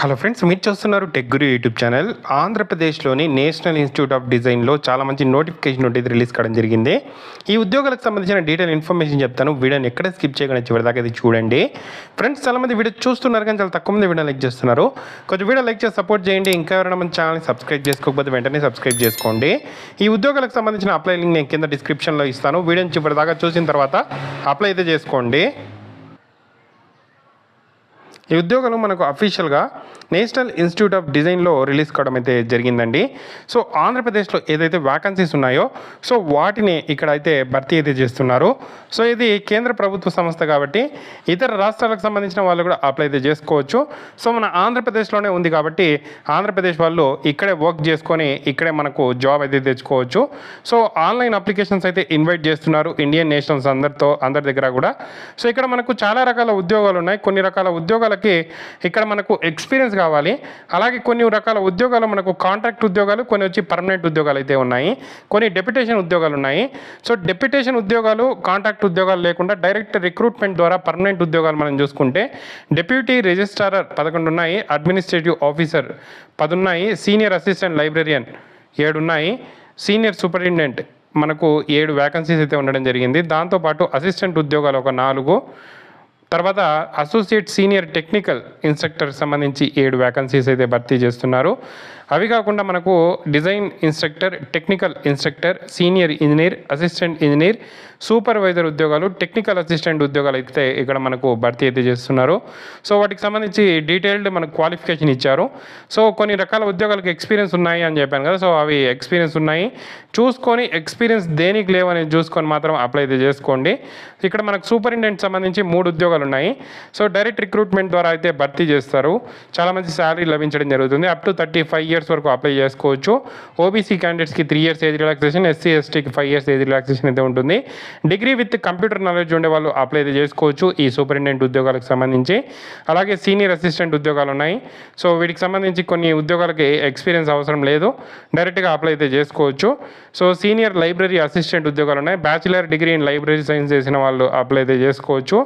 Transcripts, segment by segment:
Hello friends మీరు చూస్తున్నారు tech guru YouTube channel ఆంధ్రప్రదేశ్లోని నేషనల్ ఇన్స్టిట్యూట్ ఆఫ్ డిజైన్లో చాలా మంచి నోటిఫికేషన్ నోటీస్ రిలీజ్ కావడం జరిగింది. ఈ ఉద్యోగాలకు సంబంధించిన డీటెయిల్ ఇన్ఫర్మేషన్ చెప్తాను. వీడియోని ఎక్కడ స్కిప్ చేయకుండా చివరిదాకా ఇది చూడండి. ఫ్రెండ్స్ చాలా మంది వీడియో చూస్తున్నారు కానీ చాలా తక్కువ మంది వీడియో లైక్ చేస్తున్నారు. కొంచెం వీడియో లైక్ చేసి సపోర్ట్ చేయండి. ఇంకా ఎవరైనా మన ఛానల్ని సబ్స్క్రైబ్ చేసుకోకపోతే వెంటనే సబ్స్క్రైబ్ చేసుకోండి. ఈ ఉద్యోగాలకు సంబంధించిన అప్లై లింక్ నేను కింద డిస్క్రిప్షన్లో ఇస్తాను. వీడియోని చివరిదాకా చూసిన తర్వాత అప్లై అయితే చేసుకోండి. ఈ ఉద్యోగాలు మనకు అఫీషియల్గా నేషనల్ ఇన్స్టిట్యూట్ ఆఫ్ డిజైన్లో రిలీజ్ కావడం అయితే జరిగిందండి. సో ఆంధ్రప్రదేశ్లో ఏదైతే వ్యాకన్సీస్ ఉన్నాయో సో వాటిని ఇక్కడ అయితే భర్తీ అయితే చేస్తున్నారు. సో ఇది కేంద్ర ప్రభుత్వ సంస్థ కాబట్టి ఇతర రాష్ట్రాలకు సంబంధించిన వాళ్ళు కూడా అప్లై అయితే చేసుకోవచ్చు. సో మన ఆంధ్రప్రదేశ్లోనే ఉంది కాబట్టి ఆంధ్రప్రదేశ్ వాళ్ళు ఇక్కడే వర్క్ చేసుకొని ఇక్కడే మనకు జాబ్ అయితే తెచ్చుకోవచ్చు. సో ఆన్లైన్ అప్లికేషన్స్ అయితే ఇన్వైట్ చేస్తున్నారు ఇండియన్ నేషనల్స్ అందరితో అందరి దగ్గర కూడా. సో ఇక్కడ మనకు చాలా రకాల ఉద్యోగాలు ఉన్నాయి. కొన్ని రకాల ఉద్యోగాలు ఉద్యోగాలకి ఇక్కడ మనకు ఎక్స్పీరియన్స్ కావాలి. అలాగే కొన్ని రకాల ఉద్యోగాలు మనకు కాంట్రాక్ట్ ఉద్యోగాలు కొన్ని వచ్చి పర్మనెంట్ ఉద్యోగాలు అయితే ఉన్నాయి. కొన్ని డెప్యుటేషన్ ఉద్యోగాలు ఉన్నాయి. సో డెప్యుటేషన్ ఉద్యోగాలు కాంట్రాక్ట్ ఉద్యోగాలు లేకుండా డైరెక్ట్ రిక్రూట్మెంట్ ద్వారా పర్మనెంట్ ఉద్యోగాలు మనం చూసుకుంటే డెప్యూటీ రిజిస్ట్రారర్ పదకొండు ఉన్నాయి అడ్మినిస్ట్రేటివ్ ఆఫీసర్ పదున్నాయి సీనియర్ అసిస్టెంట్ లైబ్రరియన్ ఏడు ఉన్నాయి సీనియర్ సూపరింటెండెంట్ మనకు ఏడు వ్యాకన్సీస్ అయితే ఉండడం జరిగింది. దాంతోపాటు అసిస్టెంట్ ఉద్యోగాలు ఒక నాలుగు తర్వాత అసోసియేట్ సీనియర్ టెక్నికల్ ఇన్స్ట్రక్టర్ సంబంధించి ఏడు వ్యాకన్సీస్ అయితే భర్తీ చేస్తున్నారు. అవి కాకుండా మనకు design instructor technical instructor senior engineer assistant engineer supervisor ఉద్యోగాలు టెక్నికల్ అసిస్టెంట్ ఉద్యోగాలు అయితే ఇక్కడ మనకు భర్తీ అయితే చేస్తున్నారు. సో వాటికి సంబంధించి డీటెయిల్డ్ మనకు క్వాలిఫికేషన్ ఇచ్చారు. సో కొన్ని రకాల ఉద్యోగాలకు ఎక్స్పీరియన్స్ ఉన్నాయి అని చెప్పాను కదా. సో అవి ఎక్స్పీరియన్స్ ఉన్నాయి. చూసుకొని ఎక్స్పీరియన్స్ దేనికి లేవని చూసుకొని మాత్రం అప్లై అయితే చేసుకోండి. ఇక్కడ మనకు సూపరింటెండెంట్ సంబంధించి మూడు ఉద్యోగాలు ఉన్నాయి. సో డైరెక్ట్ రిక్రూట్మెంట్ ద్వారా అయితే భర్తీ చేస్తారు. చాలా మంచి శాలరీ లభించడం జరుగుతుంది. Up to thirty five years వరకు అప్లై చేసుకోవచ్చు. ఓబీసీ క్యాండిడేట్స్కి three years age relaxation SC ఎస్టీకి ఫైవ్ ఇయర్స్ ఏజ్ రిలాక్సేషన్ అయితే ఉంటుంది. డిగ్రీ విత్ కంప్యూటర్ నాలెడ్జ్ ఉండే వాళ్ళు అప్లై అయితే చేసుకోవచ్చు ఈ సూపరింటెండెంట్ ఉద్యోగాలకు సంబంధించి. అలాగే సీనియర్ అసిస్టెంట్ ఉద్యోగాలు ఉన్నాయి. సో వీటికి సంబంధించి కొన్ని ఉద్యోగాలకి ఎక్స్పీరియన్స్ అవసరం లేదు. డైరెక్ట్గా అప్లై అయితే చేసుకోవచ్చు. సో సీనియర్ లైబ్రరీ అసిస్టెంట్ ఉద్యోగాలు ఉన్నాయి. Bachelor degree in library science చేసిన వాళ్ళు అప్లై అయితే చేసుకోవచ్చు.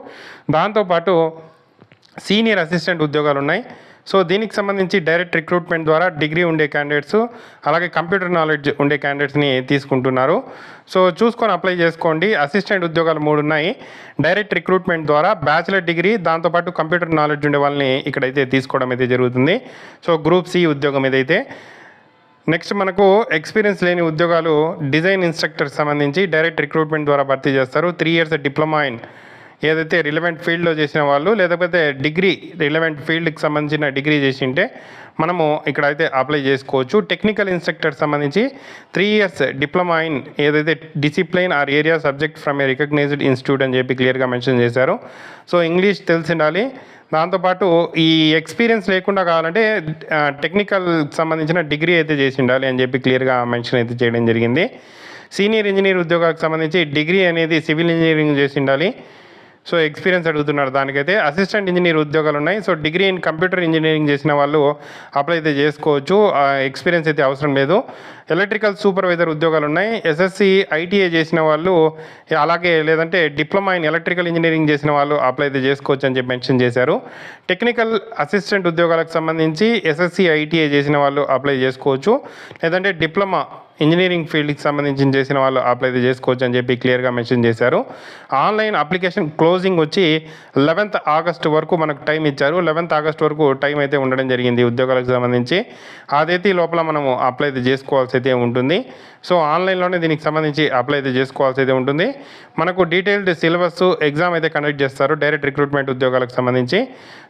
దాంతోపాటు సీనియర్ అసిస్టెంట్ ఉద్యోగాలు ఉన్నాయి. సో దీనికి సంబంధించి డైరెక్ట్ రిక్రూట్మెంట్ ద్వారా డిగ్రీ ఉండే క్యాండిడేట్స్ అలాగే కంప్యూటర్ నాలెడ్జ్ ఉండే క్యాండిడేట్స్ని తీసుకుంటున్నారు. సో చూసుకొని అప్లై చేసుకోండి. అసిస్టెంట్ ఉద్యోగాలు మూడు ఉన్నాయి. డైరెక్ట్ రిక్రూట్మెంట్ ద్వారా బ్యాచిలర్ డిగ్రీ దాంతోపాటు కంప్యూటర్ నాలెడ్జ్ ఉండే వాళ్ళని ఇక్కడైతే తీసుకోవడం అయితే జరుగుతుంది. సో గ్రూప్ సి ఉద్యోగం ఏదైతే. నెక్స్ట్ మనకు ఎక్స్పీరియన్స్ లేని ఉద్యోగాలు డిజైన్ ఇన్స్ట్రక్టర్ సంబంధించి డైరెక్ట్ రిక్రూట్మెంట్ ద్వారా భర్తీ చేస్తారు. త్రీ ఇయర్స్ డిప్లొమా ఇన్ ఏదైతే రిలవెంట్ ఫీల్డ్లో చేసిన వాళ్ళు లేకపోతే డిగ్రీ రిలవెంట్ ఫీల్డ్కి సంబంధించిన డిగ్రీ చేసి ఉంటే మనము ఇక్కడ అయితే అప్లై చేసుకోవచ్చు. టెక్నికల్ ఇన్స్ట్రక్టర్ సంబంధించి త్రీ ఇయర్స్ డిప్లొమా ఇన్ ఏదైతే discipline or area subject from a recognized institute అని చెప్పి క్లియర్గా మెన్షన్ చేశారు. సో ఇంగ్లీష్ తెలిసి ఉండాలి దాంతోపాటు ఈ ఎక్స్పీరియన్స్ లేకుండా కావాలంటే టెక్నికల్ సంబంధించిన డిగ్రీ అయితే చేసి ఉండాలి అని చెప్పి క్లియర్గా మెన్షన్ అయితే చేయడం జరిగింది. సీనియర్ ఇంజనీర్ ఉద్యోగాలకు సంబంధించి డిగ్రీ అనేది సివిల్ ఇంజనీరింగ్ చేసి ఉండాలి సో ఎక్స్పీరియన్స్ అడుగుతున్నారు దానికైతే. అసిస్టెంట్ ఇంజనీర్ ఉద్యోగాలు ఉన్నాయి. So degree in computer engineering చేసిన వాళ్ళు అప్లై అయితే చేసుకోవచ్చు. ఎక్స్పీరియన్స్ అయితే అవసరం లేదు. ఎలక్ట్రికల్ సూపర్వైజర్ ఉద్యోగాలు ఉన్నాయి. ఎస్ఎస్సి ఐటీఐ చేసిన వాళ్ళు అలాగే లేదంటే డిప్లొమా ఇన్ ఎలక్ట్రికల్ ఇంజనీరింగ్ చేసిన వాళ్ళు అప్లై అయితే చేసుకోవచ్చు అని చెప్పి మెన్షన్ చేశారు. టెక్నికల్ అసిస్టెంట్ ఉద్యోగాలకు సంబంధించి ఎస్ఎస్సి ఐటీఐ చేసిన వాళ్ళు అప్లై చేసుకోవచ్చు. లేదంటే డిప్లొమా ఇంజనీరింగ్ ఫీల్డ్కి సంబంధించి చేసిన వాళ్ళు అప్లై అయితే చేసుకోవచ్చు అని చెప్పి క్లియర్గా మెన్షన్ చేశారు. ఆన్లైన్ అప్లికేషన్ క్లోజింగ్ వచ్చి లెవెన్త్ ఆగస్ట్ వరకు మనకు టైం ఇచ్చారు. లెవెన్త్ ఆగస్ట్ వరకు టైం అయితే ఉండడం జరిగింది ఉద్యోగాలకు సంబంధించి. అదైతే లోపల మనము అప్లై అయితే చేసుకోవాల్సి అయితే ఉంటుంది. సో ఆన్లైన్లోనే దీనికి సంబంధించి అప్లై అయితే చేసుకోవాల్సి అయితే ఉంటుంది. మనకు డీటెయిల్డ్ సిలబస్ ఎగ్జామ్ అయితే కండక్ట్ చేస్తారు డైరెక్ట్ రిక్రూట్మెంట్ ఉద్యోగాలకు సంబంధించి.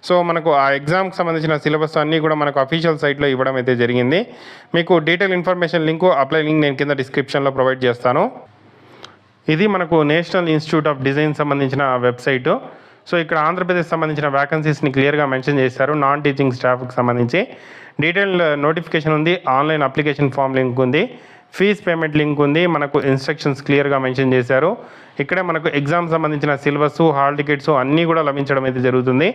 సో మనకు ఆ ఎగ్జామ్కి సంబంధించిన సిలబస్ అన్నీ కూడా మనకు అఫీషియల్ సైట్లో ఇవ్వడం అయితే జరిగింది. మీకు detail information link apply link నేను కింద డిస్క్రిప్షన్లో ప్రొవైడ్ చేస్తాను. ఇది మనకు నేషనల్ ఇన్స్టిట్యూట్ ఆఫ్ డిజైన్ సంబంధించిన వెబ్సైటు. సో ఇక్కడ ఆంధ్రప్రదేశ్ సంబంధించిన వ్యాకన్సీస్ని క్లియర్గా మెన్షన్ చేశారు. నాన్ టీచింగ్ స్టాఫ్కి సంబంధించి. డీటెయిల్ నోటిఫికేషన్ ఉంది. ఆన్లైన్ అప్లికేషన్ ఫామ్ లింక్ ఉంది. ఫీజ్ పేమెంట్ లింక్ ఉంది. మనకు ఇన్స్ట్రక్షన్స్ క్లియర్గా మెన్షన్ చేశారు. ఇక్కడే మనకు ఎగ్జామ్ సంబంధించిన సిలబస్ హాల్ టికెట్స్ అన్నీ కూడా లభించడం అయితే జరుగుతుంది.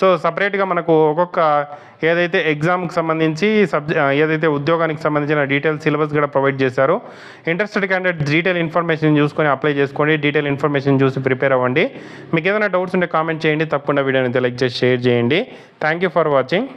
సో సపరేట్గా మనకు ఒక్కొక్క ఏదైతే ఎగ్జామ్కి సంబంధించి సబ్జె ఏదైతే ఉద్యోగానికి సంబంధించిన డీటెయిల్ సిలబస్ కూడా ప్రొవైడ్ చేశారు. ఇంట్రెస్టెడ్ క్యాండిడేట్ డీటెయిల్ ఇన్ఫర్మేషన్ చూసుకొని అప్లై చేసుకోండి. డీటెయిల్ ఇన్ఫర్మేషన్ చూసి ప్రిపేర్ అవ్వండి. మీకు ఏదైనా డౌట్స్ ఉంటే కామెంట్ చేయండి. తప్పకుండా వీడియోని లైక్ చేసి షేర్ చేయండి. Thank you for watching.